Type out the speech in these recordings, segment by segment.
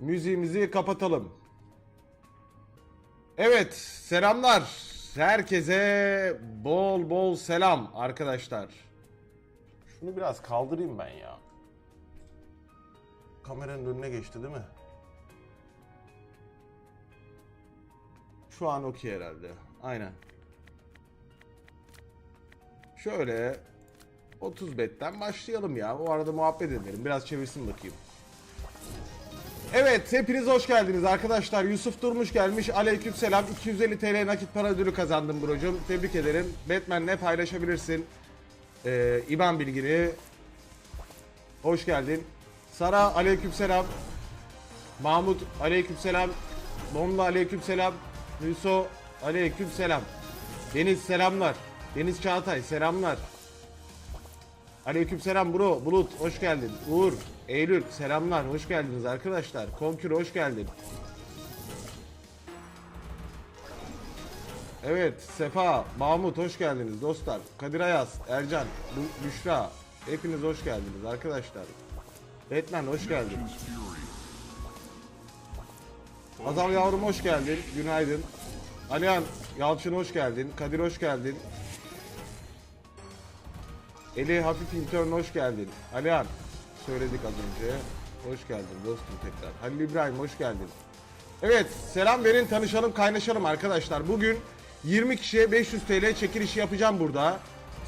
müziğimizi kapatalım. Evet, selamlar. Herkese bol bol selam arkadaşlar. Şunu biraz kaldırayım ben ya. Kameranın önüne geçti değil mi? Şu an okey herhalde. Aynen. Şöyle 30 betten başlayalım ya. O arada muhabbet edelim. Biraz çevirsin bakayım. Evet hepiniz hoş geldiniz arkadaşlar. Yusuf Durmuş gelmiş. Aleykümselam. 250 TL nakit para ödülü kazandım brocum. Tebrik ederim. Batman'le paylaşabilirsin. Ee, İban bilgini. Hoş geldin. Sara aleykümselam. Mahmut aleykümselam. Donla aleykümselam. Hüso aleykümselam. Deniz selamlar. Deniz Çağatay selamlar. Aleykümselam bro. Bulut hoş geldin. Uğur, Eylül selamlar. Hoş geldiniz arkadaşlar. Konkür hoş geldin. Evet, Sefa, Mahmut hoş geldiniz dostlar. Kadir Ayaz, Ercan, Büşra hepiniz hoş geldiniz arkadaşlar. Batman hoş geldin. Azal yavrum hoş geldin. Günaydın. Alihan Yalçın hoş geldin. Kadir hoş geldin. Eli hafif intern hoş geldin. Alihan söyledik az önce. Hoş geldin dostum tekrar. Halil İbrahim hoş geldin. Evet selam verin tanışalım kaynaşalım arkadaşlar. Bugün 20 kişiye 500 TL çekilişi yapacağım burada.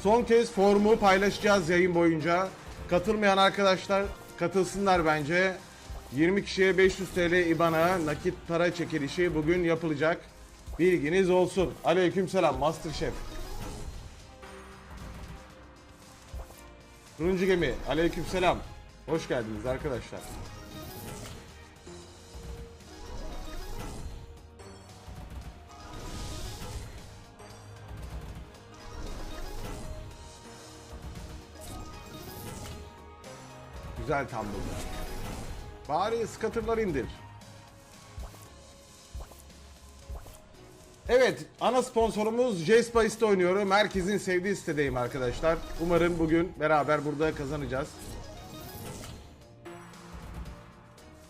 Son kez formu paylaşacağız yayın boyunca. Katılmayan arkadaşlar katılsınlar bence. 20 kişiye 500 TL IBAN'a nakit para çekilişi bugün yapılacak. Bilginiz olsun. Aleykümselam Masterchef. Turuncu gemi. Aleykümselam. Hoş geldiniz arkadaşlar. Güzel tumble'lar. Bari skatırlar indir. Evet, ana sponsorumuz J-Spice'de oynuyorum. Herkesin sevdiği sitedeyim arkadaşlar. Umarım bugün beraber burada kazanacağız.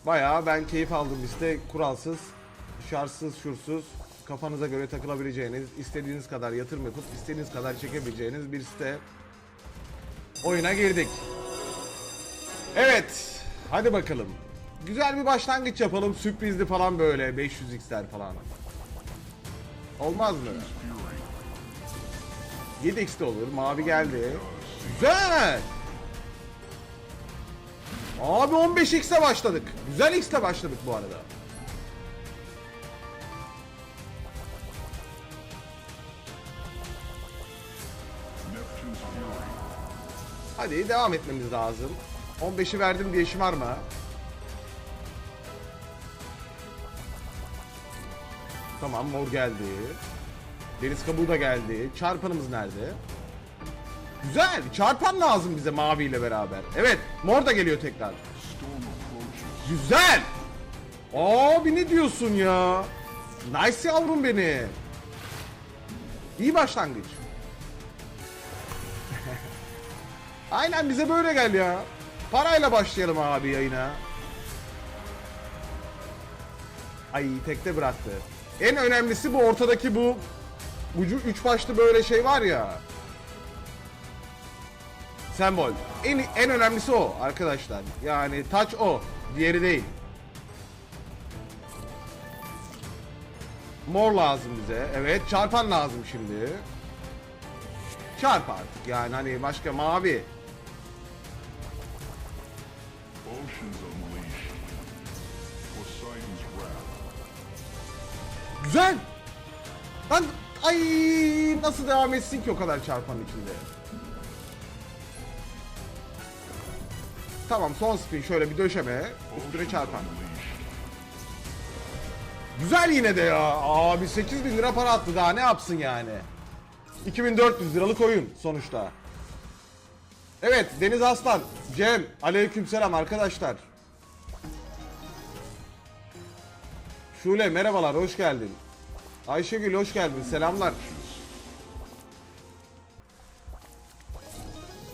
Bayağı ben keyif aldım liste. Kuralsız, şartsız, şursuz, kafanıza göre takılabileceğiniz, istediğiniz kadar yatırım yapıp istediğiniz kadar çekebileceğiniz bir site. Oyuna girdik. Evet, hadi bakalım. Güzel bir başlangıç yapalım. Sürprizli falan böyle 500x'ler falan. Olmaz mı? 7x de olur. Mavi geldi. Güzel. Abi 15x'e başladık. Güzel x'le başladık bu arada. Hadi devam etmemiz lazım. 15'i verdim diye şımarma. Tamam mor geldi. Deniz kabuğu da geldi. Çarpanımız nerede? Güzel. Çarpan lazım bize maviyle beraber. Evet. Mor da geliyor tekrar. Güzel. Abi ne diyorsun ya? Nice yavrum beni. İyi başlangıç. Aynen bize böyle gel ya. Parayla başlayalım abi yayına. Ay tekte bıraktı. En önemlisi bu ortadaki bu ucu üç başlı böyle şey var ya. Sembol. En en önemlisi o arkadaşlar. Yani taç o. Diğeri değil. Mor lazım bize. Evet, çarpan lazım şimdi. Çarp artık yani hani başka mavi. Oceans unleashed. Poseidon's wrath. Güzel. Lan ay nasıl devam etsin ki o kadar çarpanın içinde? Tamam son spin şöyle bir döşeme. Üstüne çarpan. Güzel yine de ya. Abi 8000 lira para attı daha ne yapsın yani? 2400 liralık oyun sonuçta. Evet Deniz Aslan, Cem, aleykümselam arkadaşlar. Şule merhabalar hoş geldin. Ayşegül hoş geldin selamlar.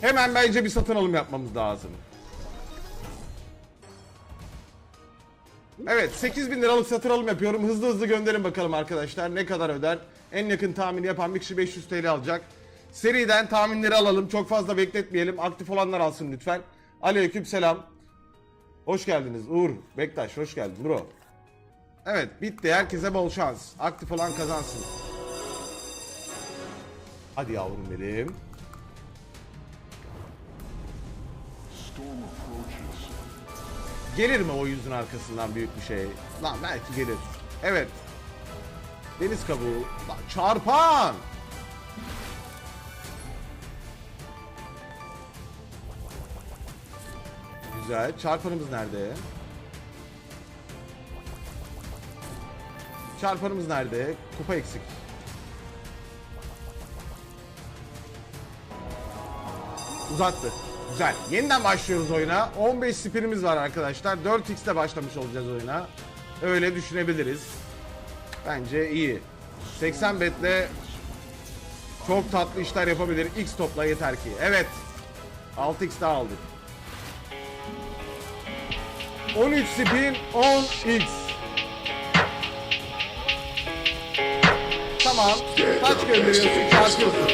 Hemen bence bir satın alım yapmamız lazım. Evet 8000 liralık satır alım yapıyorum. Hızlı hızlı gönderin bakalım arkadaşlar. Ne kadar öder? En yakın tahmini yapan bir kişi 500 TL alacak. Seriden tahminleri alalım. Çok fazla bekletmeyelim. Aktif olanlar alsın lütfen. Aleyküm selam. Hoş geldiniz Uğur. Bektaş hoş geldin bro. Evet bitti. Herkese bol şans. Aktif olan kazansın. Hadi yavrum benim. Gelir mi o yüzün arkasından büyük bir şey? Lan belki gelir. Evet. Deniz kabuğu. Lan çarpan. Güzel. Çarpanımız nerede? Çarpanımız nerede? Kupa eksik. Uzattı. Güzel. Yeniden başlıyoruz oyuna. 15 spinimiz var arkadaşlar. 4x'te başlamış olacağız oyuna. Öyle düşünebiliriz. Bence iyi. 80 betle çok tatlı işler yapabilir. X topla yeter ki. Evet. 6x daha aldık. 13 spin 10x. Tamam. Kaç gönderiyorsun? Çarpıyorsun.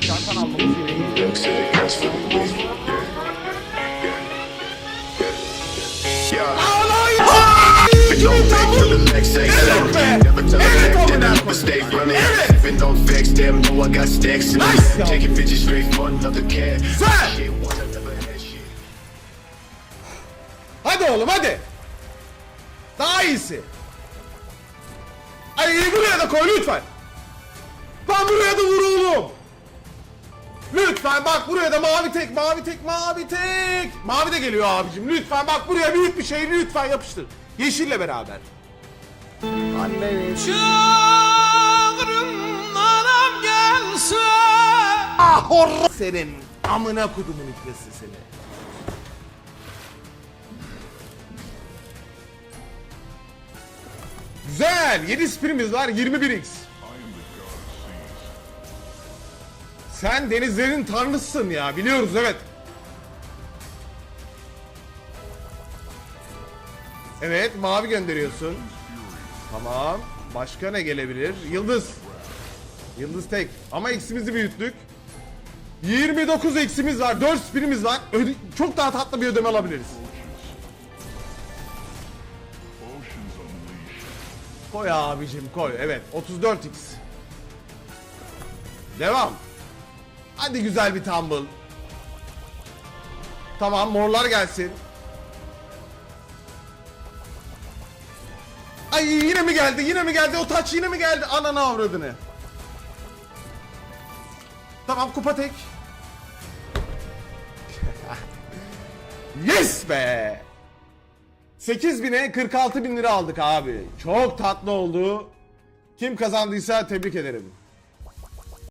Çarpan. Hadi oğlum hadi. Daha iyisi. Ay buraya da koy lütfen. Lan buraya da vur oğlum. Lütfen bak buraya da mavi tek mavi tek mavi tek. Mavi de geliyor abicim. Lütfen bak buraya büyük bir şey lütfen yapıştır. Yeşille beraber. Anne. Çağrımdan gelse Ah hor senin amına kudumun iplesi seni. Güzel. 7 spinimiz var. 21x. I am the god of seas. Sen denizlerin tanrısın ya. Biliyoruz evet. Evet mavi gönderiyorsun. Tamam. Başka ne gelebilir? Yıldız. Yıldız tek. Ama eksimizi büyüttük. 29 eksimiz var. 4 spinimiz var. Öde- çok daha tatlı bir ödeme alabiliriz. Koy abicim koy. Evet 34x. Devam. Hadi güzel bir tumble. Tamam morlar gelsin. Ay yine mi geldi? Yine mi geldi? O taç yine mi geldi? Ananı avradını. Tamam kupa tek. yes be. 8000'e 46 bin lira aldık abi. Çok tatlı oldu. Kim kazandıysa tebrik ederim.